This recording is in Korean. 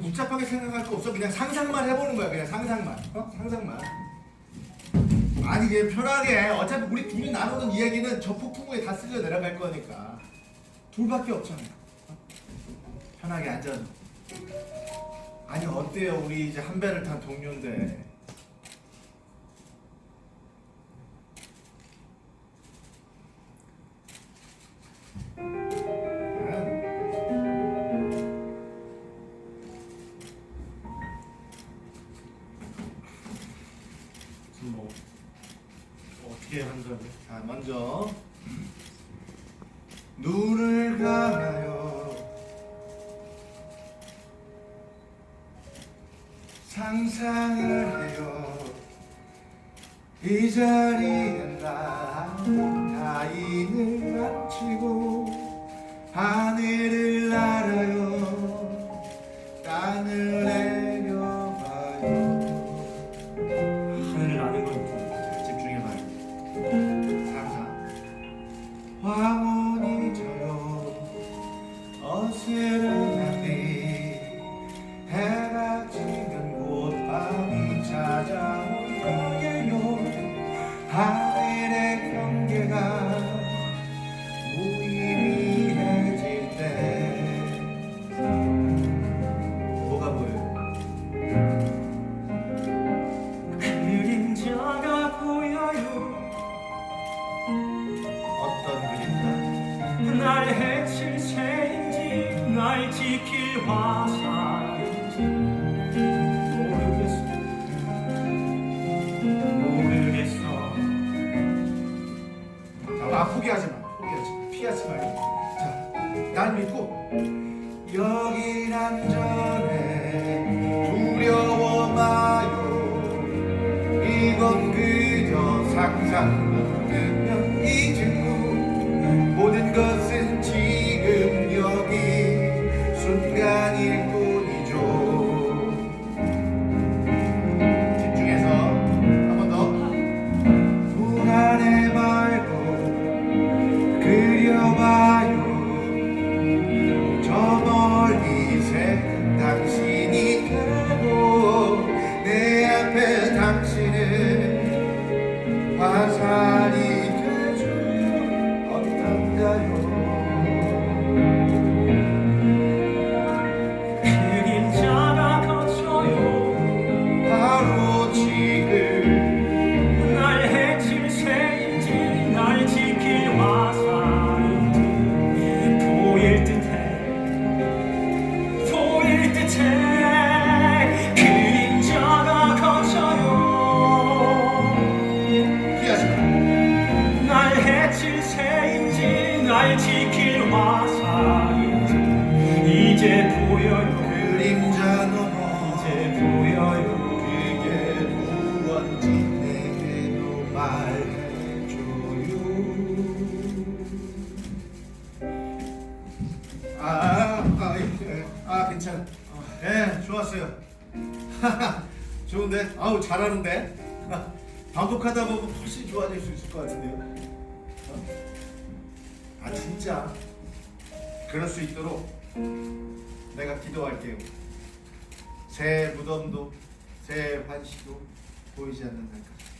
복잡하게 생각할 거 없어. 그냥 상상만 해보는 거야. 그냥 상상만. 어? 상상만. 아니 그냥 편하게. 어차피 우리 둘이 나누는 이야기는 저 폭풍우에 다 쓸려 내려갈 거니까. 둘밖에 없잖아. 어? 편하게 앉아. 아니 어때요? 우리 이제 한 배를 탄 동료인데. 어떻게 한 거지? 자 먼저 눈을 감아요 상상을 해요 이 자리에 나 타인을 안치고 하늘을 날아요 하늘의 경계가 무의미해질 때 뭐가 보여요? 그림자가 보여요 어떤 그림자? 날 해칠 새인지 날 지킬 화살인지 날 믿고 여긴 안전해 두려워 마요. 이건 그저 상상뿐이면 이증고 모든 것은 지 Hashem. 날 지킬 화살인지 이제 보여요 그림자 넘어 이제 보여요 그게 무언지 내게도 말해줘요. 아, 아, 예, 아 괜찮아. 예 좋았어요. 좋은데? 아우 잘하는데? 반복하다 보면 훨씬 좋아질 수 있을 것 같은데요. 어? 아 진짜 그럴 수 있도록 내가 기도할게요. 새 무덤도 새 환시도 보이지 않는 날까지